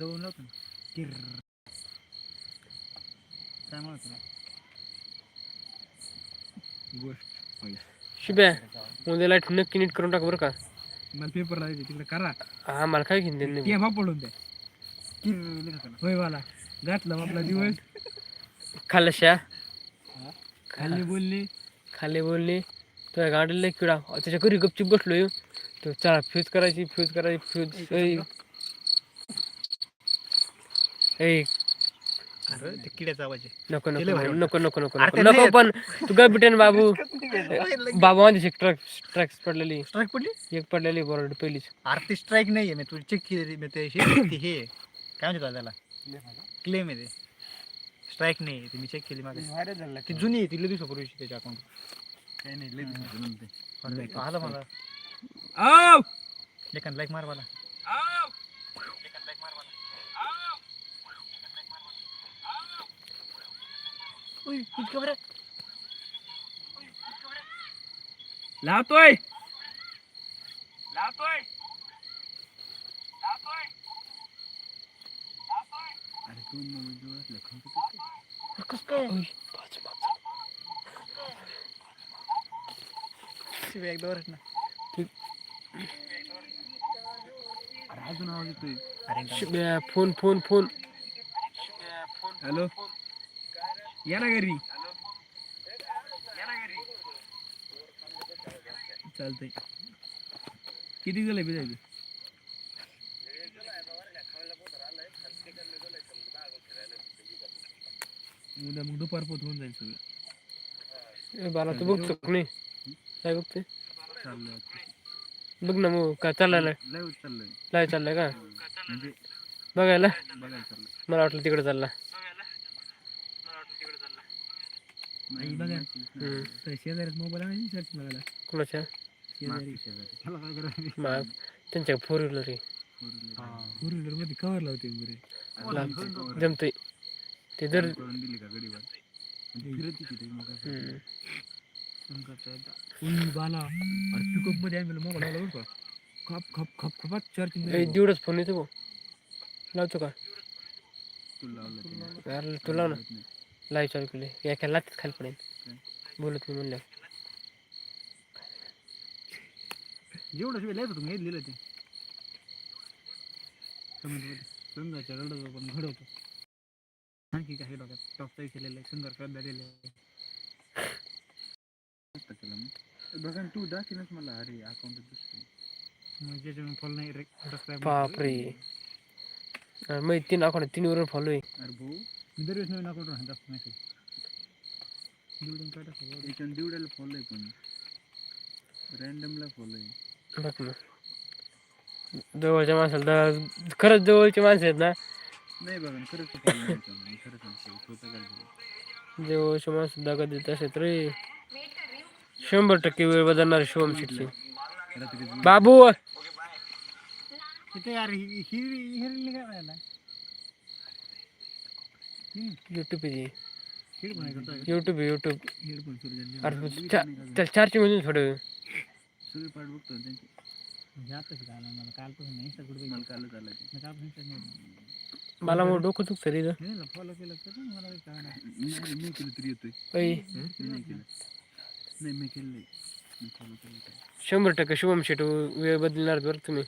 जवळ लावतो ना किर काय म्हणत तुला गोष्ट शिब्या उद्या लाइट नक्की नीट करून टाक बरं का मला पेपर लावायचे तिकडे करा हा मला काय घेऊन देईन ते पडून द्या किर होय मला घातलं आपला दिवस खाल्लशा खाल्ली बोलली खाली बोलली तुझ्या गाडीला किडा त्याच्या घरी गपचूप बसलो तो चला फ्यूज करायची फ्यूज करायची फ्यूज ए. अरे ते किड्याचा आवाज आहे. नको नको नको नको नको अरे नको. ते नको नाही. पण तू काय बिटेन बाबू. बाबा माझी ट्रक ट्रॅक्स पडलेली. स्ट्राईक पडली? एक पडलेली बरोबर पहिलीच. अरे ते स्ट्राईक नाही आहे मी तुला चेक केली मी ते हे ते हे काय म्हणतो त्याला क्लेम आहे ते. स्ट्राईक नाही आहे ते मी चेक केली मागे. ती जुनी आहे ती लई दिवसापूर्वीची त्याच्या अकाउंट काय नाही आलं मला. लेखन लाईक मार मला लेखन लाईक मार मला लावतोय. कसं काय? शिवाय एकदा वरच ना अरे अजून आवाज येतोय. अरे फोन फोन फोन. हॅलो. या ना घरी. चालतंय. किती झालं बिजायचं उद्या मग दुपार पोत होऊन जाईल सगळं. ए, बाला तू बघतो का नाही काय बघते चाललंय बघ ना मग काय चाललाय? लय चाललंय लाय चाललाय का? म्हणजे बघायला? बघायला चाललंय. मला वाटलं तिकडे चालला. नाही बघा शेजारीत मोबाईल आणायची सर्च बघायला कोणाच्या? शेजारी. त्याला काय करायचं? मा- त्यांच्या फोर व्हीलर आहे. फोर व्हीलरमध्ये कवर लावते बरे. जमतंय. ते जर दिली का गडीवर? म्हणजे फिरत होती ती मग बाला. अरे पिकअपमध्ये आम्ही मोबाईल लावला बरं का. खप खप खप खपात चार्जिंग ए, दिवडच फोन येतो लावतो का? तुला लावलं तू लाव ना. लाईव्ह चालू केले एका लातीत खाली पडेल. बोलत मी म्हणलं जेवढं शिवाय लिहायचं तुम्ही हे लिहिलं ते. संघाच्या रडत पण घडवतो. आणखी काही डोक्यात टॉपचा आहे संघर्ष श्रद्धा लिहिलं आहे बघा तू दाखीनच मला अरे अकाउंट दुसरी. फॉलो नाही रे बापरे. मग तीन अकाउंट तीन वरून फॉलो आहे. अरे भाऊ फॉलो आहे पण रॅन्डमला फॉलो आहे बघ ना जवळच्या माणसाला खरंच जवळची माणसं आहेत ना नाही बघा ना, खरंच follow नाही याच्यानं. मी खरं सांगतो स्वतः काय झालं. जवळच्या माणसं दाखवत देत असत रे शंभर टक्के वेळ बदलणार शिवम शेटची रात्री बाबू तिथे यार ही ही ही रील काय युट्यूब आहे युट्यूब युट्यूब सुरू अरे चा- त्याला चार्जिंग मधून थोडं. सगळे पाठ बघतो त्यांचे. म्हणजे मला मग डोकं दुखतं रे इथं. नाही फॉलो केलं मी केलं तरी येतोय. नाही केलं. नाही मी केलं नाही. मी follow केलं ते. शंभर टक्के शिवम शेट वेळ बदलणार बरं तुम्ही.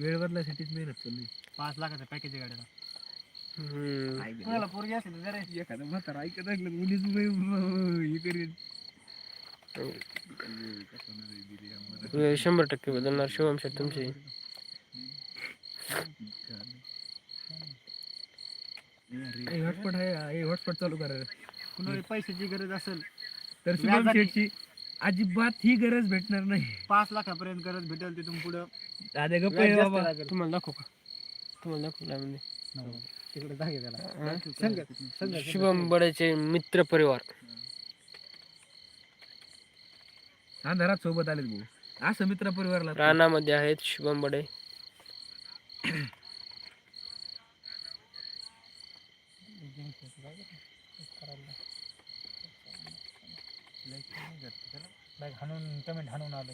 वेळ बदलासाठीच मेहनत चालली पाच लाखाचं पॅकेज आहे गाडीला हम्म. तुम्हाला पोरगी असेल तर जरा. एखादा म्हातारा ऐकत असलं मुलीच हे शंभर टक्के बदलणार शिवम शेट तुमची. हॉटस्पॉट आहे हे हॉटस्पॉट चालू करा. कुणाला पैशाची गरज असेल तर शुभम व्याजाने- शेठची अजिबात ही गरज भेटणार नाही. पाच लाखापर्यंत गरज भेटेल तिथून पुढं. दादा गप्प आहे बाबा. तुम्हाला दाखवू का? तुम्हाला दाखवू लावून तिकडे जागे त्याला? संघ संघ शुभम बड्याचे मित्र परिवार. अंधारात सोबत आलेत भाऊ. असं मित्र परिवारला रानामध्ये आहेत शुभम बडे लाईक हाणून पेमेंट हाणून आलं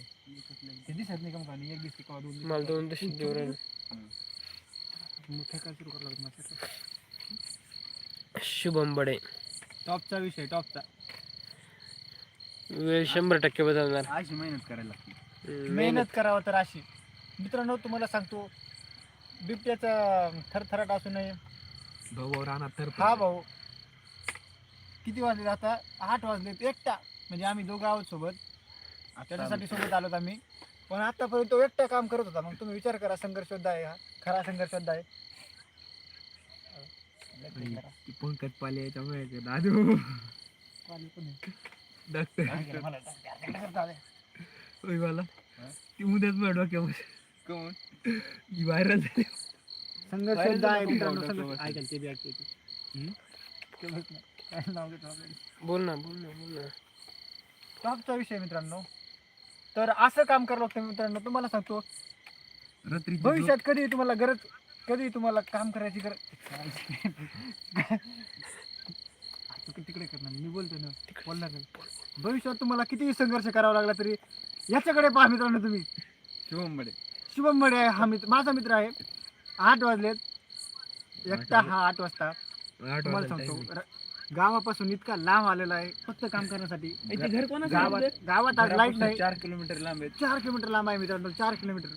ते दिसत नाही का मग आणि एक दिसते का दोन मला दोन दिवस शुभम बडे. टॉपचा विषय टॉपचा. वेळ शंभर टक्के बदलणार. अशी मेहनत करायला लागते. मेहनत. करावं तर अशी. मित्रांनो तुम्हाला सांगतो बिबट्याचा थरथराट असू नये. भाऊ भाऊ राहणार तर हा भाऊ. किती वाजले आता? आठ वाजले एकटा. म्हणजे आम्ही दोघं आहोत सोबत. त्याच्यासाठी सोबत आलोत आम्ही. पण आतापर्यंत तो एकटा काम करत होता. मग तुम्ही विचार करा संघर्ष योद्धा आहे हा. खरा संघर्ष योद्धा आहे. ती पंकज पाले याच्यामुळे ते दादू. डॉक्टर. मला ती उद्याच कोण? ही व्हायरल झाली. संघर्ष बाहेर योद्धा आहे जाऊन मित्रांनो डॉक्टर संघर्ष- बसले. ऐकायला ते बी ऐकते ते. हम्म? ते बघ ना. काय नाव घेतो आपल्याला. बोल ना बोल ना बोल ना. टॉपचा विषय मित्रांनो. तर असं काम करावं लागतं मित्रांनो. तुम्हाला सांगतो रात्री भविष्यात कधी तुम्हाला गरज कधी तुम्हाला काम करायची गरज तिकडे करणार मी बोलतो ना बोलणार नाही. भविष्यात तुम्हाला किती संघर्ष करावा लागला तरी याच्याकडे पहा मित्रांनो तुम्ही. शुभम बडे शुभम मडे आहे हा मित्र माझा मित्र आहे. आठ वाजलेत. एकटा हा आठ वाजता. तुम्हाला सांगतो गावापासून इतका लांब आलेला आहे फक्त काम करण्यासाठी. घर कोणाचं गावात गावात आज लाइट नाही. चार किलोमीटर लांब आहे. चार किलोमीटर लांब आहे मित्रांनो चार किलोमीटर.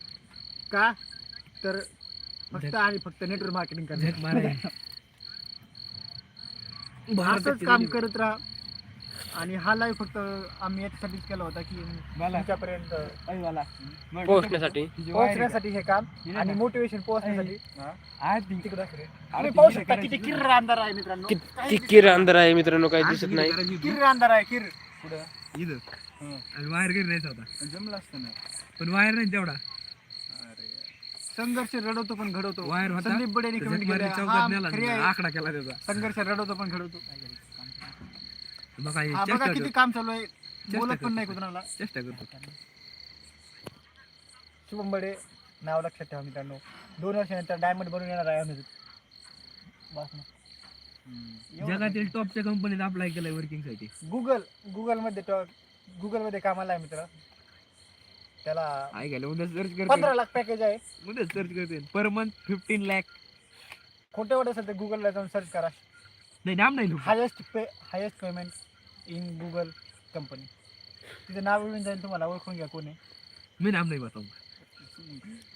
का? तर फक्त आणि फक्त नेटवर्क मार्केटिंग झक मारा करण्यासाठी असंच काम करत राहा. आणि हा लाईव्ह फक्त आम्ही याच्यासाठीच केला होता की तुमच्यापर्यंत पोहोचण्यासाठी. पोहोचण्यासाठी. हे काम आणि मोटिवेशन पोहोचण्यासाठी. आज तिकडं पाहू शकता किती किर्र अंधार आहे मित्रांनो. किती किर अंधार आहे मित्रांनो काही दिसत नाही. किर्र अंधार आहे किर इथं. आणि वायर घरी नाही होता जमलं असतं ना. पण वायर नाही तेवढा. संघर्ष रडवतो पण घडवतो. वायर होता. संदीप बडेने कमेंट केलं. आकडा केला त्याचा. संघर्ष रडवतो पण घडवतो. बघा हे हा, किती करतो. काम चालू आहे. बोलत करतो. पण नाही कुणाला. चेष्टा करतो. शुभम बडे नाव लक्षात ठेवा मित्रांनो. दोन वर्षानंतर डायमंड बनून येणार आहे आम्ही बस ना. एवढं जगातील टॉपच्या कंपनीत अप्लाय केलाय वर्किंगसाठी गुगल गुगलमध्ये गुगलमध्ये कामाला आहे मित्र. त्याला ऐकायला उद्या सर्च पंधरा करते. लाख पॅकेज आहे. उद्या सर्च करते. पर मंथ फिफ्टीन लॅक खोटे वाटत असेल तर गुगलला जाऊन सर्च करा. नाही नाम नाही. Highest pay highest payment in Google company तिचं नाव येऊन जाईल तुम्हाला ओळखून घ्या कोणी. मी नाम नाही बताऊ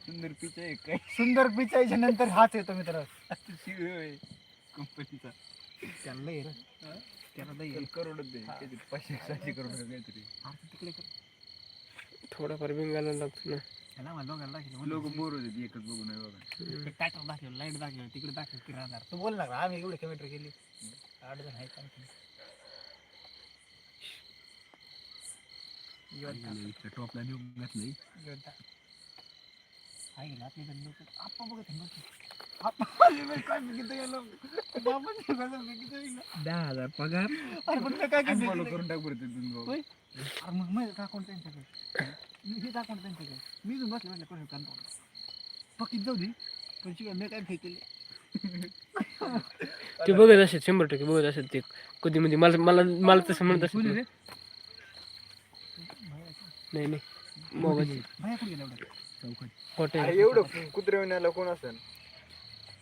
सुंदर पिच आहे काय? सुंदर पिचाईच्या नंतर हाच येतो मित्र. कंपनीचा त्याला लय रे. त्याला लय आहे. करोड दे. काहीतरी पाचशे सहाशे करोड काहीतरी. आता तिकडे कर. थोडाफार बिंगायला लागतो ना. त्याला. लोक बोर होते एकच बघून आहे बघा. हम्म. दाखवलं लाईट दाखवलं तिकडे दाखवलं किती राहणार तू बोल ना आम्ही एवढे किलोमीटर गेली आठ जण आहे योद्धा टॉपला नेऊन घातलंय योद्धा आहे ना आपली जण लोक आप्पा बघत आहे बघ. आप्पा माझे काय बघितलं गेलो गेलं. दहा हजार पगार अरे पण मी काय केलं? फॉलो करून टाक बरं ते तुम्ही भाऊ. होय? अरे मग माझं टाकून त्यांच्याकडे मी हे टाकून त्यांच्याकडे मी इथून बसले बसले कोणी काम पक्कीत जाऊ दे पण शिवाय मी काय फेकेले ते बघत असेल शंभर टक्के बघत असेल ते कधी मध्ये मला मला मला तसं म्हणत असेल? नाही नाही. मोबाईल. हॉटेल एवढं कुत्रे आला कोण असेल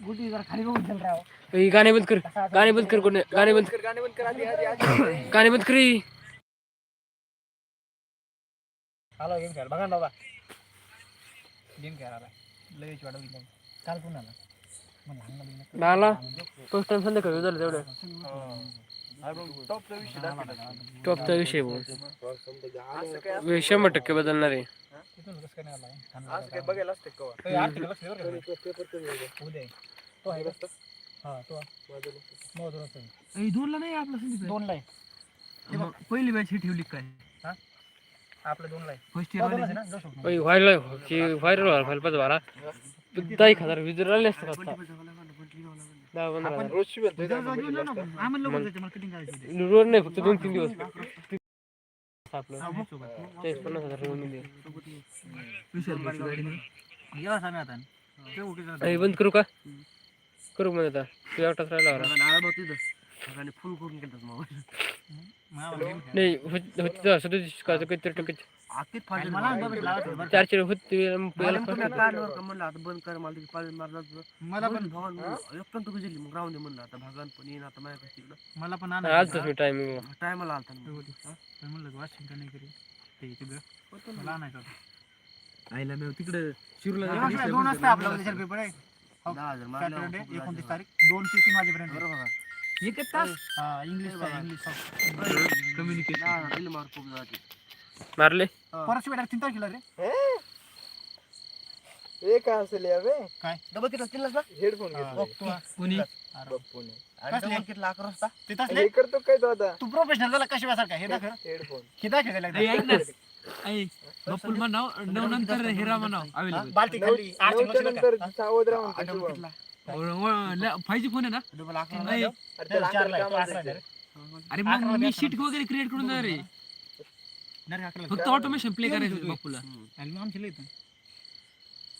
गुटी जरा खाली बघून चल राव. ए, गाणे बंद कर. गाणे बंद कर कोणी गाणे बंद गाणे बंद कर आधी आधी आधी. गाणे बंद करी. आलो गेम खेळ बघा ना बाबा. गेम लगेच वाढवली काल पुन्हा आला. नाला फर्स्ट टाइम संध्याकाळी झालं तेवढं. टॉप तो विषय बोल शंभर टक्के बदलणार आहे दोनला नाही आपला दोनला पहिली बॅच ही ठेवली काय आपलं दोनला व्हायरल व्हायरल व्हायरल पाहिजे बारा दहा एक हज़ार विजर राहिले असतात दहा पंधरा. रोज मला करायची होती. नाही फक्त दोन तीन दिवस आपलं हा. चाळीस पन्नास हजार आता. ते बंद करू का करू मग आता तू एकटाच राहिला तिथं. फोन करून गेलतात मोबाईल. नाही होत होत सदतीस का काहीतरी टक्के आखीच फाटलं. चारशे होते काढल्यावर म्हणलं आता बंद कर मला मारला पण तू गेली मग राहून दे म्हणलं आता भगवान पण येईन आता माझ्या तिकडं मला पण आलतच आणायचं मी टायमिंग टायमाला आलता म्हणलं वाशिंग का नाही करू ते मला. आणायचं. आईला मी तिकडे शिरूला दोन वाजता- आपला पेपर आहे. दहा हजार एकोणतीस. तारीख दोन ते तीन वाजेपर्यंत बरोबर का? एकच तास हा इंग्लिश. इंग्लिश कम्युनिकेशन दिले मार खूप जाते मारले परत भेटा तीन तारखेला रे हे काय असेल या बे डबल किती तिलाच ना हेडफोन हा. घेतले कोणी तसले हे करतो काय तो आता तू प्रोफेशनल झाला कशी वासार का हे दाखव हेडफोन हे दाखव बप्पूल म्हणाव नऊ नंतर हिरा म्हणाव हा? अवेलेबल बाल्टी खाली आठ नऊच्या नऊशे नंतर का? सावध राहून आ, डबल कितीला फाय जी फोन आहे ना डबल अकरा ऐ, अरे त्याला कामाला अकरा मग मी. शीट वगैरे क्रिएट करून देणार नाही. फक्त ऑटोमेशन प्ले करायचं होतं बप्पूला आणि मग आमच्या इथं.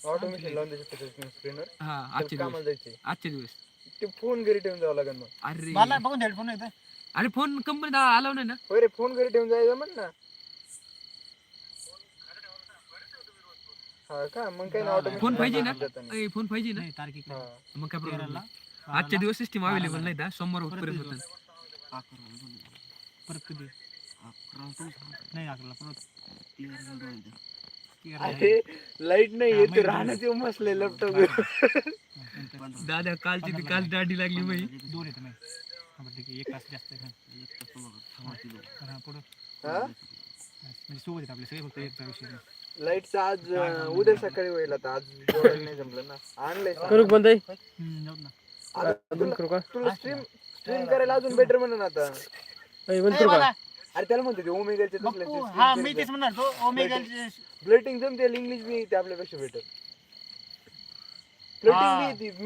लावून द्यायचं हा आजचे दिवस जायचे आजचे दिवस ते फोन घरी ठेवून जावं लागेल मग अरे मला बघून हेडफोन येतं अरे फोन कंपनीत आला नाही ना होय रे फोन घरी ठेवून जायचं म्हण ना हा का? मग फोन पाहिजे ना? फोन पाहिजे ना? नाही हा. मग काय प्रॉब्लेम आजच्या दिवस सिस्टीम अवेलेबल नाही सोमवार परत पर्यंत येतो. होतं. अकरा दोन. परत कधी? नाही अकराला परत अरे लाइट नाही हा, येत माहिती राहण्यात येऊन बसले लॅपटॉप दादा कालची ती काल दाढी लागली बाई. दोन येतं नाही हा, बरं ठीक आहे. एक तास जास्त आहे. हा, पुढं. हा म्हणजे सोबत आहेत आपले सगळे फक्त एकचा विषय नाही. लाईटचं आज अं, उद्या सकाळी होईल आता. आज जोडायला नाही जमलं ना. आणलंय करू बंद हम्म, जाऊ ना. बंद करू का? तुला स्ट्रीम स्ट्रीम करायला अजून बेटर म्हणून आता. बंद ए, करू का? मला- अरे त्याला म्हणते ते ओमेगाचे बप्पू, हा मी तेच म्हणणार तो ओमेगल ब्लेटिंग जमते इंग्लिश बी येते आपल्यापेक्षा बेटर ब्लेटिंग बी येते.